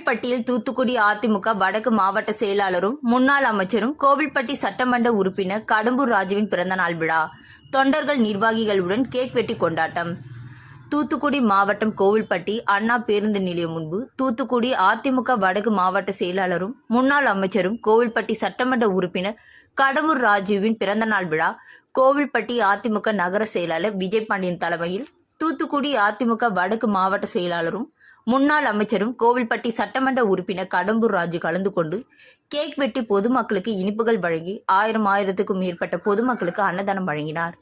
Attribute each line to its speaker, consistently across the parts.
Speaker 1: கோவில்பட்டியில் தூத்துக்குடி அதிமுக வடக்கு மாவட்ட செயலாளரும் முன்னாள் அமைச்சரும் கோவில்பட்டி சட்டமன்ற உறுப்பினர் கடம்பூர் ராஜுவின் பிறந்தநாள் விழா. தொண்டர்கள் நிர்வாகிகளுடன் கேக் வெட்டி கொண்டாட்டம். தூத்துக்குடி மாவட்டம் கோவில்பட்டி அண்ணா பேருந்து நிலையம் முன்பு தூத்துக்குடி அதிமுக வடக்கு மாவட்ட செயலாளரும் முன்னாள் அமைச்சரும் கோவில்பட்டி சட்டமன்ற உறுப்பினர் கடம்பூர் ராஜுவின் பிறந்தநாள் விழா. கோவில்பட்டி அதிமுக நகர செயலாளர் விஜய் பாண்டியன் தலைமையில் தூத்துக்குடி அதிமுக வடக்கு மாவட்ட செயலாளரும் முன்னாள் அமைச்சரும் கோவில்பட்டி சட்டமன்ற உறுப்பினர் கடம்பூர் ராஜு கலந்து கொண்டு கேக் வெட்டி பொதுமக்களுக்கு இனிப்புகள் வழங்கி ஆயிரம் ஆயிரத்துக்கும் மேற்பட்ட பொதுமக்களுக்கு அன்னதானம் வழங்கினார்.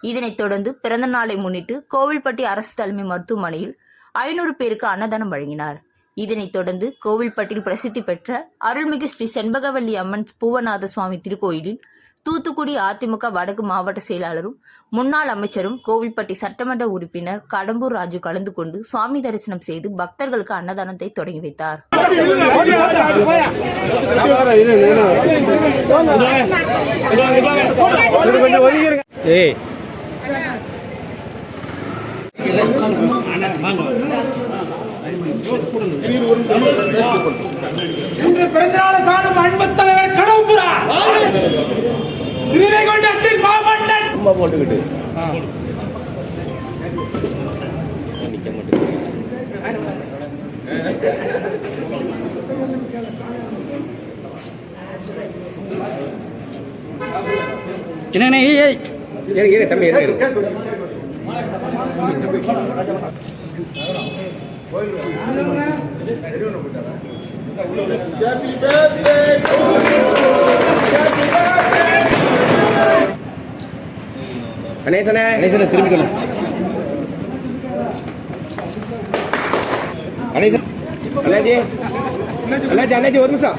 Speaker 1: இதனைத் தொடர்ந்து பிறந்த நாளை முன்னிட்டு கோவில்பட்டி அரசு தலைமை மருத்துவமனையில் ஐநூறு பேருக்கு அன்னதானம் வழங்கினார். இதனைத் தொடர்ந்து கோவில்பட்டில் பிரசித்தி பெற்ற அருள்மிகு ஸ்ரீ செண்பகவல்லி அம்மன் பூவநாத சுவாமி திருக்கோயிலில் தூத்துக்குடி அதிமுக வடக்கு மாவட்ட செயலாளரும் முன்னாள் அமைச்சரும் கோவில்பட்டி சட்டமன்ற உறுப்பினர் கடம்பூர் ராஜு கலந்து கொண்டு சுவாமி தரிசனம் செய்து பக்தர்களுக்கு அன்னதானத்தை தொடங்கி வைத்தார்.
Speaker 2: ஏய்.
Speaker 3: இன்று பிறந்தநாள் காணும் அன்பு தலைவர் கடவுபுரா ஸ்ரீவைகுண்டத்தின் மாமன்னன்.
Speaker 2: சும்மா போட்டுக்கிட்டு. என்னண்ணே ஏய் ஏய். இரு இரு தம்பி இரு இரு கணேசனே கணேசனை திரும்பிக்கணும் கணேசன் அண்ணாஜி அண்ணாஜி அண்ணாஜி ஒரு நிமிஷம்.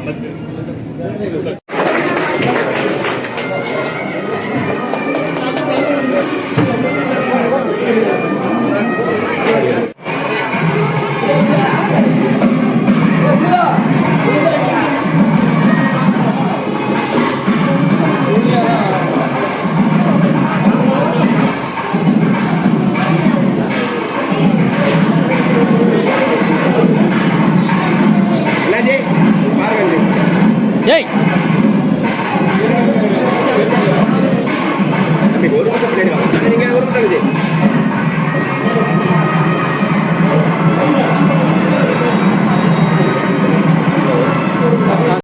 Speaker 2: அண்ணாஜி பாருங்க
Speaker 4: ஏய்